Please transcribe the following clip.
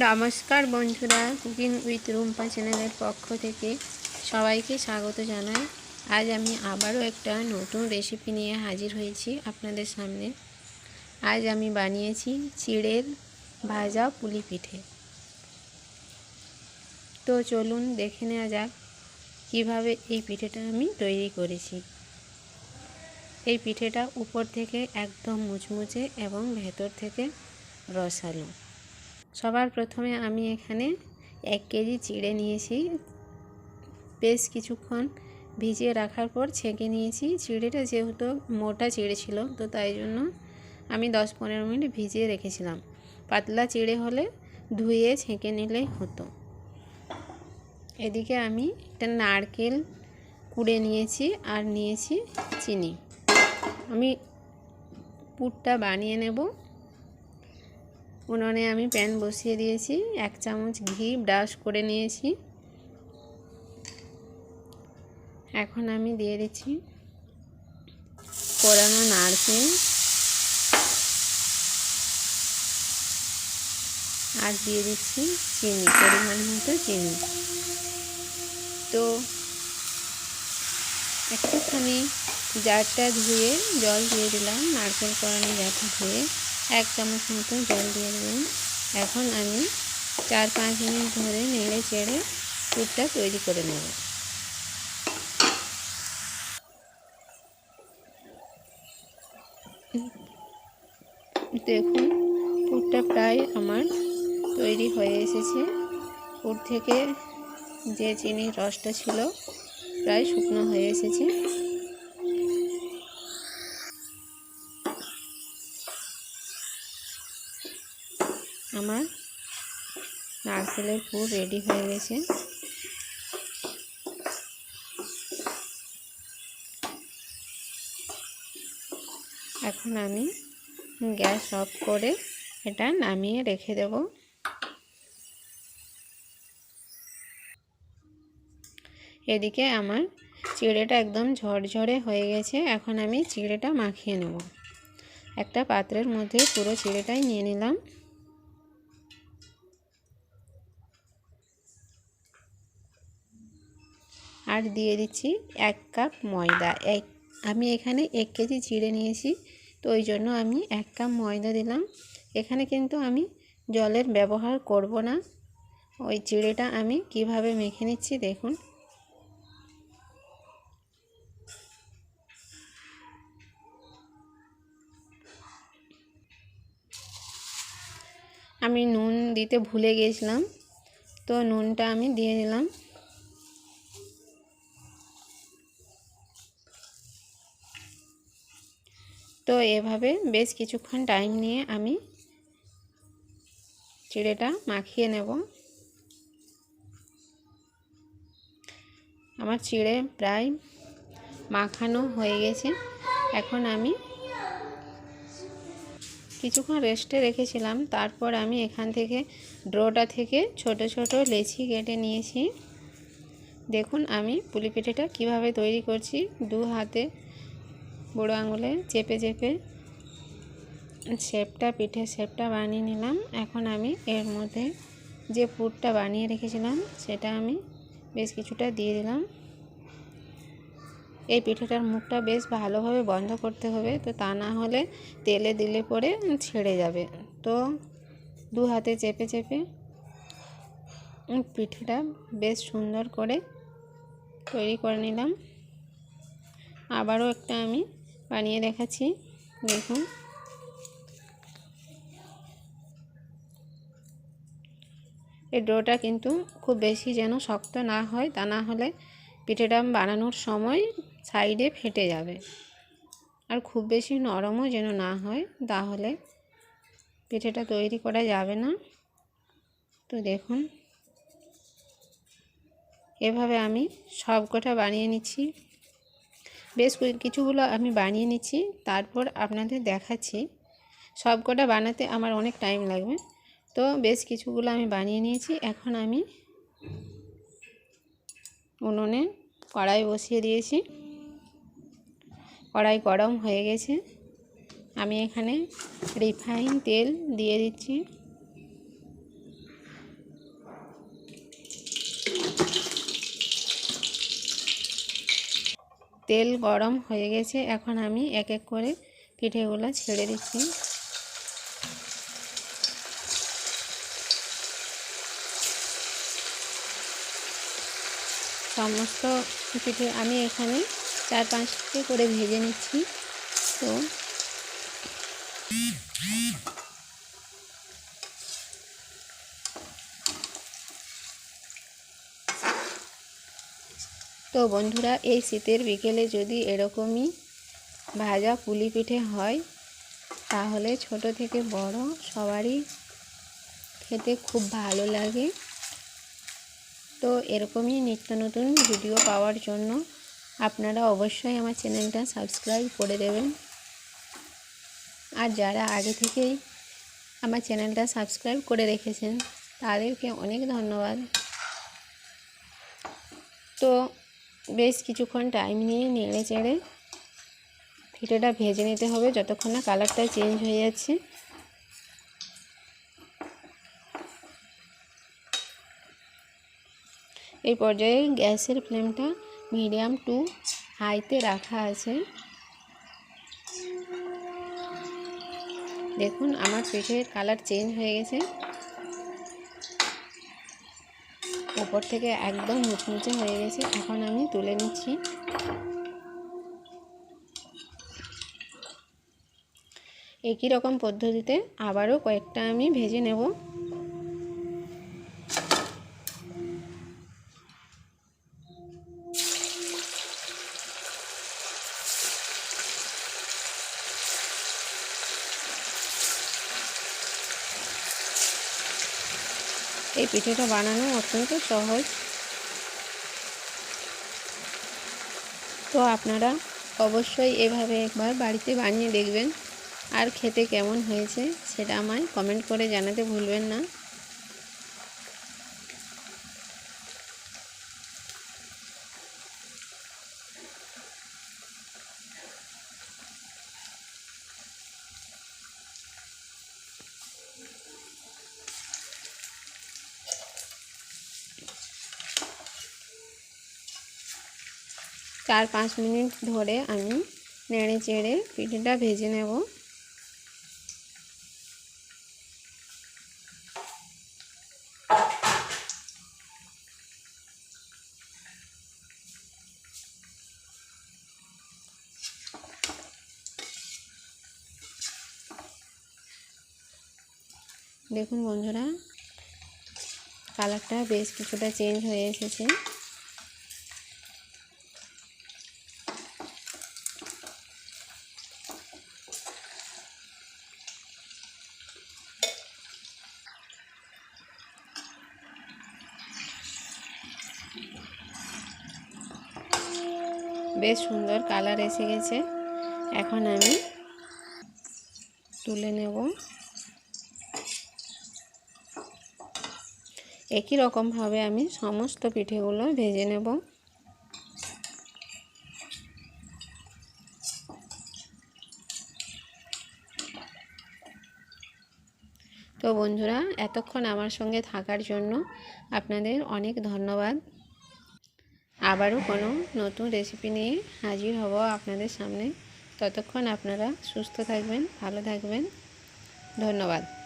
নমস্কার বন্ধুরা, cooking with Rumpa চ্যানেলের পক্ষ থেকে সবাইকে স্বাগত জানাই। আজ আমি আবারও একটা নতুন রেসিপি নিয়ে হাজির হয়েছি আপনাদের সামনে। আজ আমি বানিয়েছি চিড়ের ভাজা পুলি পিঠে। তো চলুন দেখে নেওয়া যাক কীভাবে এই পিঠেটা আমি তৈরি করেছি। এই পিঠেটা উপর থেকে একদম মুচমুচে এবং ভেতর থেকে রসালো। সবার প্রথমে আমি এখানে এক কেজি চিড়ে নিয়েছি। বেশ কিছুক্ষণ ভিজিয়ে রাখার পর ছেঁকে নিয়েছি। চিড়েটা যেহেতু মোটা চিড়ে ছিল, তো তাই জন্য আমি দশ পনেরো মিনিট ভিজিয়ে রেখেছিলাম। পাতলা চিড়ে হলে ধুয়ে ছেঁকে নিলেই হতো। এদিকে আমি একটা নারকেল কুড়ে নিয়েছি আর নিয়েছি চিনি। আমি পুরটা বানিয়ে নেব। উনুনে আমি প্যান বসিয়ে দিয়েছি, এক চামচ ঘি ব্রাশ করে নিয়েছি। এখন আমি দিয়ে দিচ্ছি কোরানো নারকেল আর দিয়ে দিচ্ছি চিনি, পরিমাণ মতো চিনি। তো একটুখানি জারটা ধুয়ে জল দিয়ে দিলাম, নারকেল কোরানো জারটা ধুয়ে। এক চামচ মতো জল দিয়ে দিলাম এখন আমি চার পাঁচ মিনিট ধরে নেড়ে চেড়ে পুরটা তৈরি করে নেব। দেখুন পুরটা প্রায় আমার তৈরি হয়ে এসেছে। পুর থেকে যে চিনির রসটা ছিল, প্রায় শুকনো হয়ে এসেছে। আমার নারকেলের পুর রেডি হয়ে গেছে। এখন আমি গ্যাস অফ করে এটা নামিয়ে রেখে দেব। এদিকে আমার চিড়েটা একদম ঝরঝরে হয়ে গেছে, এখন আমি চিড়েটা মাখিয়ে নেব। একটা পাত্রের মধ্যে পুরো চিড়েটাই নিয়ে নিলাম। আর দিয়ে দিচ্ছি এক কাপ ময়দা। এক, আমি এখানে এক কেজি চিড়ে নিয়েছি, তো ওই জন্য আমি এক কাপ ময়দা দিলাম। এখানে কিন্তু আমি জলের ব্যবহার করব না। ওই চিড়েটা আমি কীভাবে মেখে নিচ্ছি দেখুন। আমি নুন দিতে ভুলে গেছিলাম, তো নুনটা আমি দিয়ে দিলাম। তো এভাবে বেশ কিছুক্ষণ টাইম নিয়ে আমি চিড়েটা মাখিয়ে নেব। আমার চিড়ে প্রায় মাখানো হয়ে গেছে। এখন আমি কিছুক্ষণ রেস্টে রেখেছিলাম। তারপর আমি এখান থেকে ড্রোটা থেকে ছোট ছোট লেচি কেটে নিয়েছি। দেখুন আমি পুলি পিঠেটা কীভাবে তৈরি করছি। দু হাতে বুড়ো আঙুলে চেপে চেপে শেপটা, পিঠের শেপটা বানিয়ে নিলাম। এখন আমি এর মধ্যে যে পুরটা বানিয়ে রেখেছিলাম, সেটা আমি বেশ কিছুটা দিয়ে দিলাম। এই পিঠেটার মুখটা বেশ ভালোভাবে বন্ধ করতে হবে, তো তা না হলে তেলে দিলে পরে ছেড়ে যাবে। তো দু হাতে চেপে চেপে পিঠেটা বেশ সুন্দর করে তৈরি করে নিলাম। আবারও একটা আমি বানিয়ে দেখাচ্ছি, দেখুন। এই ডোটা কিন্তু খুব বেশি যেন শক্ত না হয়, তা না হলে পিঠেটা বানানোর সময় সাইডে ফেটে যাবে। আর খুব বেশি নরমও যেন না হয়, তাহলে পিঠেটা তৈরি করা যাবে না। তো দেখুন, এভাবে আমি সব কটা বানিয়ে নিচ্ছি। বেশ কিছুগুলো আমি বানিয়ে নিচ্ছি, তারপর আপনাদের দেখাচ্ছি। সব কটা বানাতে আমার অনেক টাইম লাগবে। তো বেশ কিছুগুলো আমি বানিয়ে নিয়েছি, এখন আমি উনুনে কড়াই বসিয়ে দিয়েছি। কড়াই গরম হয়ে গেছে। আমি এখানে রিফাইন তেল দিয়ে দিচ্ছি। তেল গরম হয়ে গেছে, এখন আমি এক এক করে পিঠেগুলো ছেড়ে দিচ্ছি। সমস্ত পিঠে আমি এখানে চার পাঁচটি করে ভেজে নিচ্ছি, তো তো বন্ধুরা, এই শীতের বিকেলে যদি এরকমই ভাজা পুলি পিঠে হয়, তাহলে ছোট থেকে বড় সবারই খেতে খুব ভালো লাগে। তো এরকমই নিত্য নতুন ভিডিও পাওয়ার জন্য আপনারা অবশ্যই আমার চ্যানেলটা সাবস্ক্রাইব করে দেবেন। আর যারা আগে থেকেই আমার চ্যানেলটা সাবস্ক্রাইব করে রেখেছেন, তাদেরকে অনেক ধন্যবাদ। তো বেশ কিছুক্ষণ টাইম নিয়ে নেড়ে চেড়ে পিঠেটা ভেজে নিতে হবে যতক্ষণ না কালারটা চেঞ্জ হয়ে যাচ্ছে। এই পর্যায়ে গ্যাসের ফ্লেমটা মিডিয়াম টু হাইতে রাখা আছে। দেখুন, আমার পিঠের কালার চেঞ্জ হয়ে গেছে। উপর থেকে একদম মুচমুচে হয়ে গেছে। এখন আমি তুলে নিচ্ছি। একই রকম পদ্ধতিতে আবারও কয়েকটা আমি ভেজে নেব। এই পিঠেটা বানানো অত্যন্ত সহজ। তো আপনারা অবশ্যই এভাবে একবার বাড়িতে বানিয়ে দেখবেন, আর খেতে কেমন হয়েছে সেটা আমায় কমেন্ট করে জানাতে ভুলবেন না। চার পাঁচ মিনিট ধরে আমি নেড়ে চেড়ে পিঠেটা ভেজে নেব। দেখুন বন্ধুরা, কালারটা বেশ কিছুটা চেঞ্জ হয়ে এসেছে। বেশ সুন্দর কালার এসে গেছে। এখন আমি তুলে নেব। একই রকমভাবে আমি সমস্ত পিঠেগুলো ভেজে নেব। তো বন্ধুরা, এতক্ষণ আমার সঙ্গে থাকার জন্য আপনাদের অনেক ধন্যবাদ। আবারও কোনো নতুন রেসিপি নিয়ে হাজির হব আপনাদের সামনে। ততক্ষণ আপনারা সুস্থ থাকবেন, ভালো থাকবেন। ধন্যবাদ।